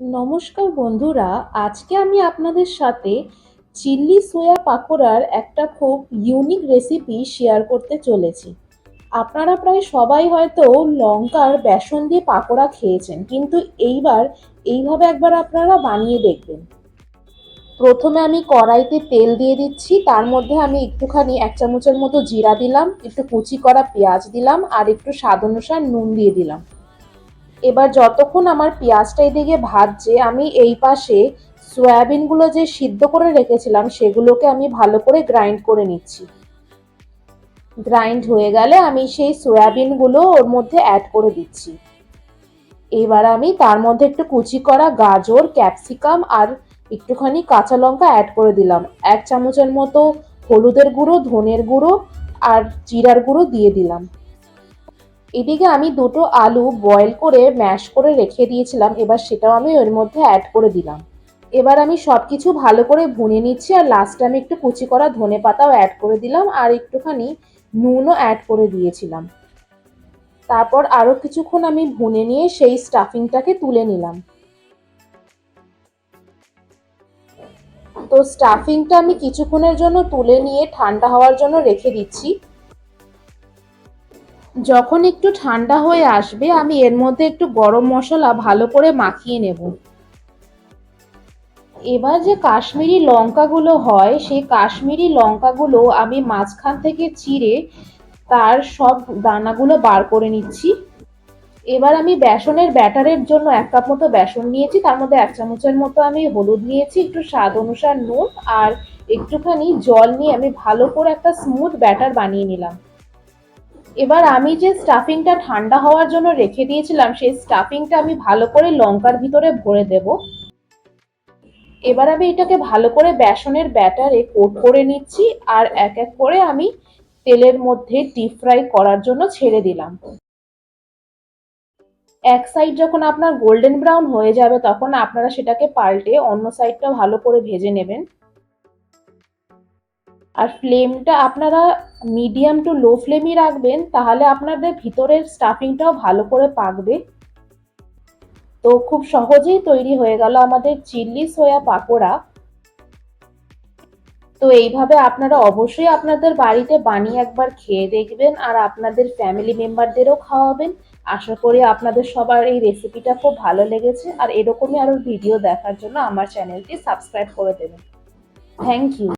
নমস্কার বন্ধুরা, আজকে আমি আপনাদের সাথে চিল্লি সোয়া পাকোড়ার একটা খুব ইউনিক রেসিপি শেয়ার করতে চলেছি। আপনারা প্রায় সবাই হয়তো লঙ্কার বেসন দিয়ে পাকোড়া খেয়েছেন, কিন্তু এইবার এইভাবে একবার আপনারা বানিয়ে দেখবেন। প্রথমে আমি কড়াইতে তেল দিয়ে দিচ্ছি, তার মধ্যে আমি একটুখানি এক চামচের মতো জিরা দিলাম, একটু কুচি করা পেঁয়াজ দিলাম, আর একটু স্বাদ অনুসার নুন দিয়ে দিলাম। এবার যতক্ষণ আমার পেঁয়াজটা এদিকে ভাজছে, আমি এই পাশে সয়াবিনগুলো যে সিদ্ধ করে রেখেছিলাম, সেগুলোকে আমি ভালো করে গ্রাইন্ড করে নিচ্ছি। গ্রাইন্ড হয়ে গেলে আমি সেই সয়াবিনগুলো ওর মধ্যে অ্যাড করে দিচ্ছি। এবার আমি তার মধ্যে একটু কুচি করা গাজর ক্যাপসিকাম আর একটুখানি কাঁচা লঙ্কা অ্যাড করে দিলাম। এক চামচের মতো হলুদের গুঁড়ো, ধনের গুঁড়ো আর জিরার গুঁড়ো দিয়ে দিলাম। এদিকে আমি দুটো আলু বয়েল করে ম্যাশ করে রেখে দিয়েছিলাম, এবার সেটাও আমি ওর মধ্যে অ্যাড করে দিলাম। এবার আমি সব কিছু ভালো করে ভুনে নিচ্ছি, আর লাস্টে আমি একটু কুচি করা ধনে পাতাও অ্যাড করে দিলাম, আর একটুখানি নুনও অ্যাড করে দিয়েছিলাম। তারপর আরও কিছুক্ষণ আমি ভুনে নিয়ে সেই স্টাফিংটাকে তুলে নিলাম। তো স্টাফিংটা আমি কিছুক্ষণের জন্য তুলে নিয়ে ঠান্ডা হওয়ার জন্য রেখে দিচ্ছি। যখন একটু ঠান্ডা হয়ে আসবে, আমি এর মধ্যে একটু গরম মশলা ভালো করে মাখিয়ে নেব। এবার যে কাশ্মীরি লঙ্কাগুলো হয়, সেই কাশ্মীরি লঙ্কাগুলো আমি মাঝখান থেকে চিড়ে তার সব দানাগুলো বার করে নিচ্ছি। এবার আমি বেসনের ব্যাটারের জন্য এক কাপ মতো বেসন নিয়েছি, তার মধ্যে এক চামচের মতো আমি হলুদ নিয়েছি, একটু স্বাদ অনুসার নুন, আর একটুখানি জল নিয়ে আমি ভালো করে একটা স্মুথ ব্যাটার বানিয়ে নিলাম। এবার আমি যে স্টাফিংটা ঠান্ডা হওয়ার জন্য রেখে দিয়েছিলাম, সেই স্টাফিংটা আমি ভালো করে লঙ্কার ভিতরে ভরে দেব। এবার আমি এটাকে ভালো করে বেসনের ব্যাটারে কোট করে নিচ্ছি আর এক এক করে আমি তেলের মধ্যে ডিপ ফ্রাই করার জন্য ছেড়ে দিলাম। এক সাইড যখন আপনার গোল্ডেন ব্রাউন হয়ে যাবে, তখন আপনারা সেটাকে পাল্টে অন্য সাইডটা ভালো করে ভেজে নেবেন। আর ফ্লেমটা আপনারা মিডিয়াম টু লো ফ্লেমই রাখবেন, তাহলে আপনাদের ভিতরের স্টাফিংটাও ভালো করে পাকবে। তো খুব সহজেই তৈরি হয়ে গেল আমাদের চিল্লি সোয়া পাকোড়া। তো এইভাবে আপনারা অবশ্যই আপনাদের বাড়িতে বানিয়ে একবার খেয়ে দেখবেন আর আপনাদের ফ্যামিলি মেম্বারদেরও খাওয়াবেন। আশা করি আপনাদের সবার এই রেসিপিটা খুব ভালো লেগেছে। আর এরকমই আরও ভিডিও দেখার জন্য আমার চ্যানেলটি সাবস্ক্রাইব করে দেবেন। Thank you